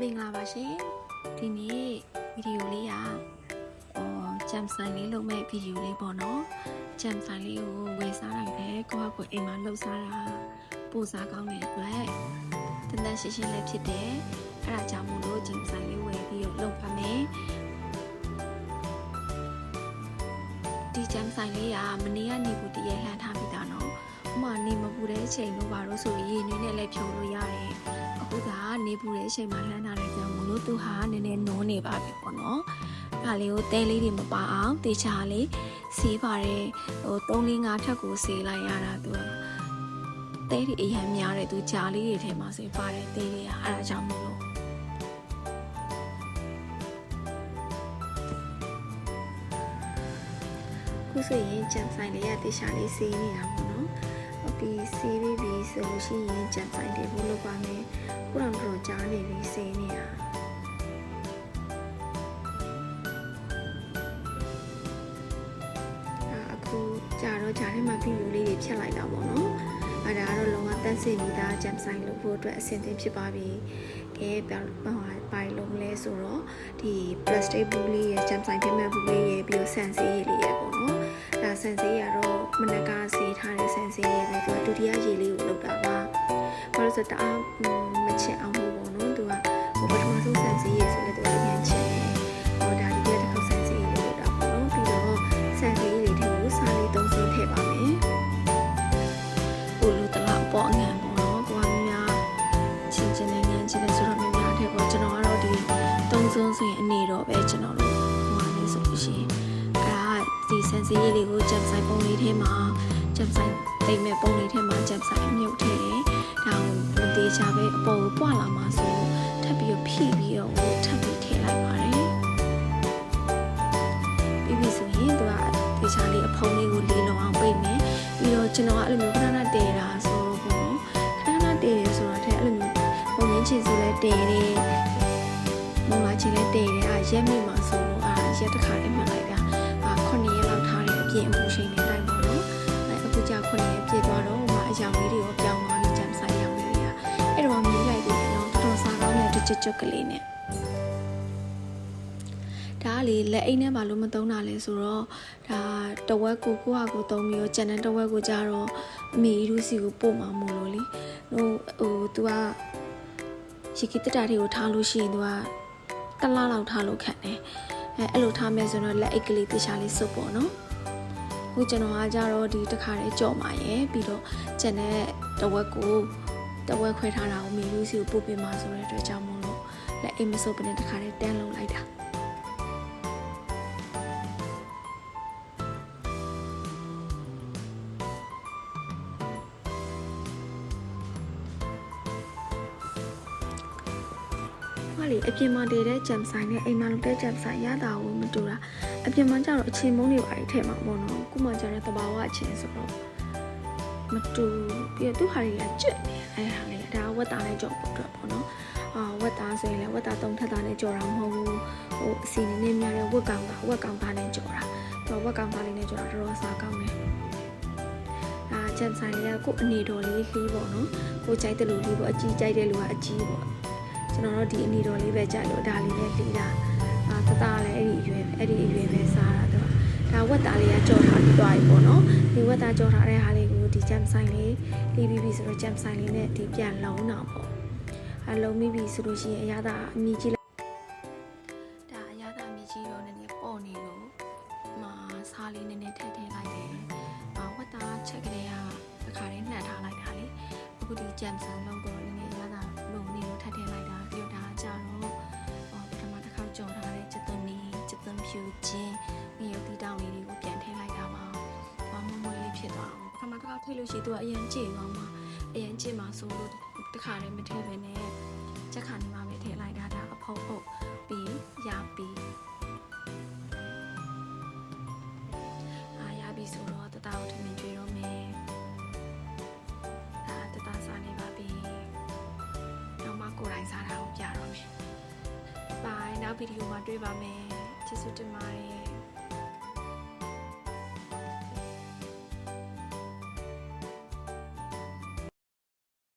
မင်္ဂလာပါရှင်ဒီနေ့ဗီဒီယိုလေးကအော်ဂျမ်ဆိုင်လေးလုပ်မဲ့ဗီဒီယိုလေးပေါ့နော်ဂျမ်ဆိုင်လေးကိုဝယ်စားလိုက်တယ်ကိုယ့်ဟာကိုယ်အိမ်မှာလှုပ်စားတာပို့စားကောင်းတဲ့အတွက်တန်တန်ရှင်းရှင်းလေးဖြစ်တယ်အဲ့ဒါကြောင့်မို့လို့ဂျမ်ဆိုင်လေးဝယ်ပြီးတော့လုပ်ပါမယ်ဒီဂျမ်ဆိုင်လေးကမနေ့ကနေဘူးတည်းရလှမ်းထားပြီးသားနော်ဥမာနေမပူတဲ့အချိန်တို့ပါတော့ဆိုရင်ရေနွေးနဲ့လည်းဖြုံလို့ရတယ်အခုက နေပူတဲ့အချိန်မှာလှမ်းထားတဲ့ကြောင့်မို့လို့သူဟာနည်းနည်းနိုးနေပါပြီပေါ့နော်ဒါလေးကိုတဲလေးတွေမပါအောင်တေချာလေးစီးပါတယ်ဟို3 4 5ထပ်ကိုစီးလိုက်ရတာသူကတဲတွေအရင်များတယ်သူဂျာလေးတွေထဲမှာစီပါတယ်တဲတွေကအဲ့ဒါကြောင့်မို့လို့ခုဆိုရင်ဂျမ်ဆိုင်လေးကတေချာလေးစီးနေတာပေါ့နော်ဟုတ်ပြီစီးပြီးပြီ ဆိုလို့ရှိရင်ဂျမ်ဆိုင်တွေဘုလုပ်ပါမယ်ခုတော့တော့ကြားနေပြီစီးနေတာအာအခုကြာတော့ဂျာထဲမှာဗီဒီယိုလေးတွေဖြတ်လိုက်တာပေါ့နော်အဲ့ဒါကတော့လုံးဝတန့်စင်ပြီးသားဂျမ်ဆိုင်လုပ်ဖို့အတွက်အဆင်သင့်ဖြစ်ပါပြီကဲပြောင်းပါပါလုံးလဲဆိုတော့ဒီ plastic ဘူးလေးရဲ့ဂျမ်ဆိုင်ပြမဲ့ဘူးလေးရဲ့ပြီးတော့ဆန်စေးရည်လေးရဲ့ပေါ့နော်ဒါဆန်စေးရတော့မနက်ကစေးထားတဲ့ဆန်စေးရည်ပဲသူကဒုတိယရည်လေးကိုလုပ်တာပါဘာလို့ ဆိုတော့တအားမချစ်အောင်လို့ပေါ့နော်သူကဟိုပထမဆုံးဆန်စေးရည်ဆိုလည်းသူကအရင်ချစ်တယ်ဟိုဒါဒီပြတစ်ခေါက်ဆန်စေးရည်လေးလုပ်တာပေါ့နော်ပြီးတော့ဆန်စေးရည်လေးတွေကိုစားလေးသုံးစုထည့်ပါမယ်ဟိုလိုတလားပေါ့ငံပေါ့နော်ကိုကများချင်းချင်းနဲ့ငန်းချင်းနဲ့ဆိုတော့များများထည့်ပေါ့ကျွန်တော်ကတော့ဒီသုံးစုဆိုရင်အနေတော့ပဲကျွန်တော်တို့ဟိုဟာလေးဆိုလို့ရှိရင်အဲ့ဒါဒီဆန်စေးရည်လေးကိုဂျပ်ဆိုင်ပုံလေးထဲမှာ ဂျပ်ဆိုင်တိတ်မဲ့ပုံလေးထဲမှာဂျပ်ဆိုင်မြုပ်ထည့်တယ်ဒါကိုမသေးချာပဲအပေါ်ကိုပွာလာမှာဆိုလို့ထပ်ပြီးတော့ဖိပြီးတော့ဟိုထပ်ပြီးထည့်လိုက်ပါတယ်ပြီးပြီဆိုရင်သူကတေချာလေးအဖုံးလေးကိုလေးလုံးအောင်ပိတ်မယ်ပြီးတော့ကျွန်တော်ကအဲ့လိုမျိုးခဏခဏတည်တာဆိုတော့ပေါ့ခဏခဏတည်တယ်ဆိုတော့တဲ့အဲ့လိုမျိုးပုံရင်းချင်ဆိုလဲတည်တယ်မုံလာချင်လဲတည်တယ်အာရက်မိမှာဆိုလို့အာရက်တစ်ခါလေးမှတ်လိုက်တာအာ9ရက်လောက်ထားတဲ့အပြင်အမှုရှိန်နေတိုင်းပေါ့နော် တော့ဟိုမှာအယောင်လေးတွေကိုပြောင်းသွားပြီးဂျမ်ဆိုင်ရောင်လေးတွေကအဲ့တော့မြင်လိုက်တယ်နော်တော်တော်စားကောင်းတဲ့တစ်ချက်ချက်ကလေးနဲ့ဒါကလေလက်အိမ်ထဲမှာလို့မသုံးတာလဲဆိုတော့ဒါတဝက်ကိုကိုဟာကိုသုံးပြီးတော့ကျန်တဲ့တဝက်ကိုကြတော့အမေကြီးတို့စီကိုပို့မှာမို့လို့လေဟိုဟို तू ကရေကီတက်တာတွေကိုထားလို့ရှိရင် तू ကတလားလောက်ထားလို့ခံတယ်အဲအဲ့လိုထားမယ်ဆိုတော့လက်အိတ်ကလေးတခြားလေးစုပ်ပေါ့နော် ခုကျွန်တော်ကကြတော့ဒီတစ်ခါလေးကြော်มาရယ်ပြီးတော့ကျန်တဲ့တဝက်ကိုတဝက်ခွဲထားတာကိုမေလူစီကိုပို့ပေးမှာဆိုတဲ့အတွက်ကြောင့်မို့လို့လက်အိတ်မစုပ်ပနဲ့တစ်ခါလေးတန်းလုံးလိုက်တာ ဟာလေအပြင်မှာတည်တဲ့ဂျမ်ဆိုင်နဲ့အိမ်မှာလုပ်တဲ့ဂျမ်ဆိုင်ရတာကိုမတူတာအပြင်မှာကျတော့အချင်းမုန်းတွေပါတွေထည့်မှာပေါ့နော်ခုမှကျတော့တဘာဝအချင်းဆိုတော့မတူပြီးတော့သူ့ဟာတွေကကြွက်နေအဲဟာလေဒါဝက်သားနဲ့ကြော်ဖို့အတွက်ပေါ့နော်အာဝက်သားဆိုရင်လည်းဝက်သားသုံးထပ်သားနဲ့ကြော်တာမဟုတ်ဘူးဟိုအစီနေနေများတဲ့ဝက်ကောင်သားဝက်ကောင်သားနဲ့ကြော်တာသူကဝက်ကောင်သားလေးနဲ့ကြော်တာတော်တော်စားကောင်းတယ်အာဂျမ်ဆိုင်လေးကကို့အနေတော်လေးခီးပေါ့နော်ကိုကြိုက်တဲ့လူလေးပေါ့အကြီးကြိုက်တဲ့လူကအကြီးပေါ့ ကျွန်တော်တို့ဒီအနီတော်လေးပဲကြိုက်လို့ဒါလေးနဲ့လေးတာအာတသားလည်းအဲ့ဒီအရွယ်အဲ့ဒီအရွယ်ပဲစားတာတော့ဒါဝက်သားလေးကကြော်ထားပြီးသွားပြီပေါ့နော်ဒီဝက်သားကြော်ထားတဲ့ဟာလေးကိုဒီဂျမ်ဆိုင်လေးလေးပြီးပြီဆိုတော့ဂျမ်ဆိုင်လေးနဲ့ဒီပြန်လုံးတော့ပေါ့အလုံးပြီးပြီဆိုလို့ရှိရင်အရသာအမြည်ကြီးလိုက်ဒါအရသာအမြည်ကြီးတော့နည်းနည်းပေါ့နေလို့မာစားလေးနည်းနည်းထည့်ထည့်လိုက်တယ်အာဝက်သားချက်ကလေးကတစ်ခါလေးနှံ့ထားလိုက်တာလေအခုဒီဂျမ်ဆိုင်လုံးတော့ ထမတစ်ခါထည့်လို့ရှိရင်သူကအရင်ကြည့်သွားမှာအရင်ကြည့်မှာဆိုလို့တစ်ခါလေးမထည့်ဘဲနဲ့ချက်ခါနေမှာပဲထည့်လိုက်တာဒါအဖုတ်ဖုတ်ပြီးရပြီးအာရပြီးဆိုတော့တတအောင်ထမင်းကျွေးတော့မယ်အာတတစားနေပါပြီတော့မှကိုယ်တိုင်စားတာကိုပြတော့မယ်ဘိုင်နောက်ဗီဒီယိုမှာတွေ့ပါမယ်ကျေးဇူးတင်ပါတယ်